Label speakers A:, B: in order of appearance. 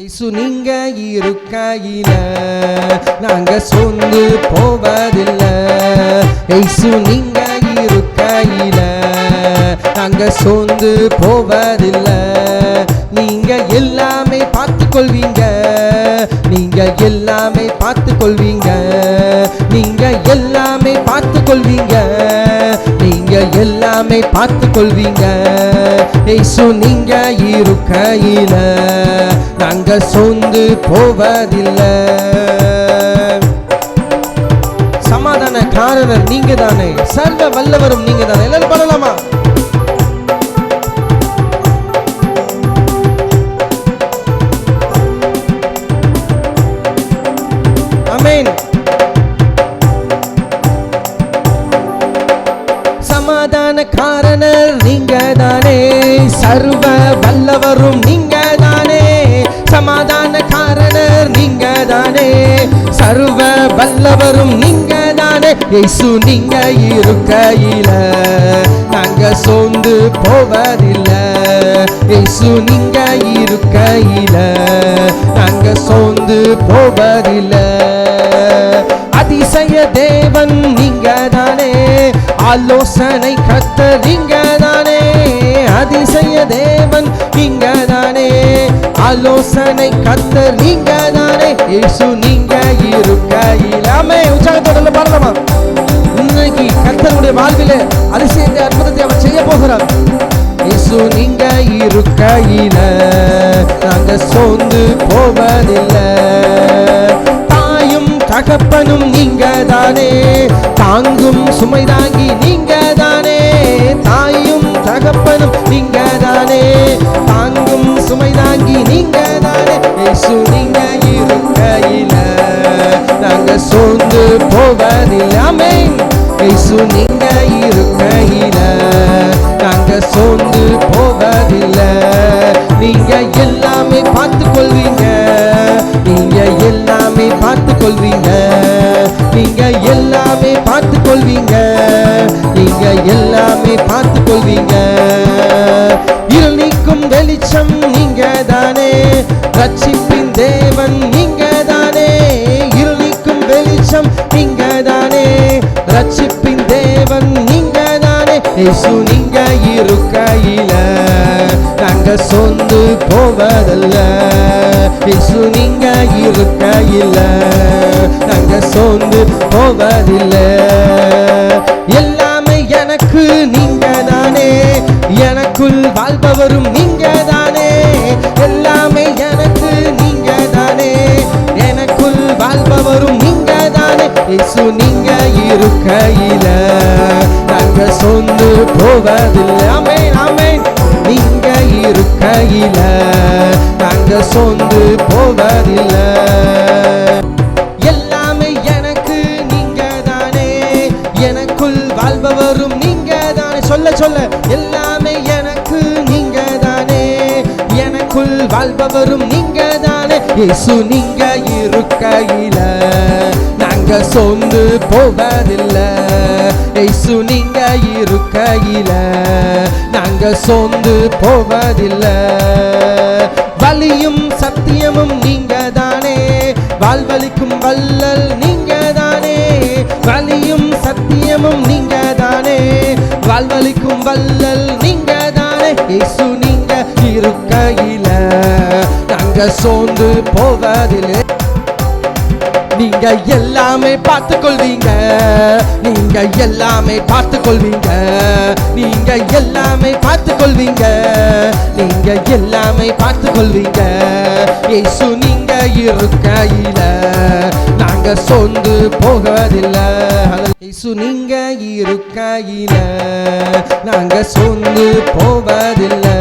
A: இசு நீங்க இருக்கையில நாங்க சொந்து போவதில்ல. இசு நீங்க இருக்கையில நாங்க சொந்து போவதில்ல. நீங்க எல்லாமே பார்த்து கொள்வீங்க நீங்க எல்லாமே பார்த்து கொள்வீங்க எல்லாமே பார்த்து கொள்வீங்க ஏசு நீங்க இருக்கையில நாங்க சொந்து போவதில்லை. சமாதானக்காரர் நீங்க தானே சர்வ வல்லவரும் நீங்க தானே எல்லாரும் பண்ணலாமா வல்லவரும் நீங்க தானே சமாதான காரணர் நீங்க தானே சர்வ வல்லவரும் நீங்க தானே இயேசு நீங்க இருக்கையில. நாங்க சோர்ந்து போவதில்லை. இயேசு நீங்க இருக்கையில. நாங்க சோர்ந்து போவதில்லை. ஆலோசனை கத்தர் இங்கதானே அதிசய தேவன் இங்கதானே. ஆலோசனை கத்தர் இங்கதானே இயேசு நீங்க இருக்கையில். இருக்கையிலாமே உற்சாகத்தோட பாடலாமா? இன்னைக்கு கத்தருடைய வாழ்வில் அதிசயத்தை அற்புதத்தை அவர் செய்ய போகிறார். இயேசு நீங்க இருக்கையில நாங்க சோர்ந்து போவதில்லை. தகப்பனும் நீங்க தானே தாங்கும் சுமை தாங்கி நீங்க தானே தாயும் தகப்பனும் நீங்க தானே தாங்கும் சுமை தாங்கி நீங்க தானே இயேசு நீங்க இருக்கையில நாங்க சோர்ந்து போவதில்லாமே இயேசு நீங்க இருக்கையில நாங்க சோர்ந்து போவதில்லை. நீங்க எல்லாமே பார்த்து பார்த்து கொள்வீங்க நீங்க எல்லாமே பார்த்து கொள்வீங்க நீங்க எல்லாமே பார்த்து கொள்வீங்க இருள் நீக்கும் வெளிச்சம் நீங்க தானே ரட்சிப்பின் தேவன் நீங்க தானே தானே இயேசு நீங்க இருக்கையில நாங்க சொந்து போவதல்ல. இயேசு நீங்க இருக்கையில நாங்க சொந்து போவதில்லை. எல்லாமே எனக்கு நீங்க தானே. எனக்குள் வாழ்பவரும் நீங்க தானே. எல்லாமே எனக்கு நீங்க தானே. எனக்குள் வாழ்பவரும் நீங்க தானே. இயேசு நீங்க இருக்கையில. சொந்து போவதில்லை. அமேன் அமேன் நீங்க இருக்கையில நாங்க சொந்து போவதில்லை. எல்லாமே எனக்கு நீங்க தானே. எனக்குள் வாழ்பவரும் நீங்க தானே. சொல்ல சொல்ல. எல்லாமே எனக்கு நீங்க தானே. எனக்குள் வாழ்பவரும் நீங்க தானே. இயேசு நீங்க இருக்கையில. நாங்க சொந்து போவதில்லை. ஏசு நீங்க இருக்கையில நாங்க சொந்து போவதில்லை. வலியும் சத்தியமும் நீங்க தானே வாழ்வழிக்கும் வல்லல் நீங்க தானே வலியும் சத்தியமும் நீங்க தானே வாழ்வழிக்கும் வல்லல் நீங்க தானே ஏசு நீங்க இருக்கையில நாங்க சோர்ந்து போவதில்லை. நீங்க எல்லாமே பார்த்து கொள்வீங்க நீங்க எல்லாமே பார்த்து கொள்வீங்க நீங்க எல்லாமே பார்த்து கொள்வீங்க நீங்க எல்லாமே பார்த்து கொள்வீங்க இயேசு நீங்க இருக்கையில நாங்க சொந்து போவதில்லை இயேசு நீங்க இருக்கையில நாங்க சொந்து போவதில்லை.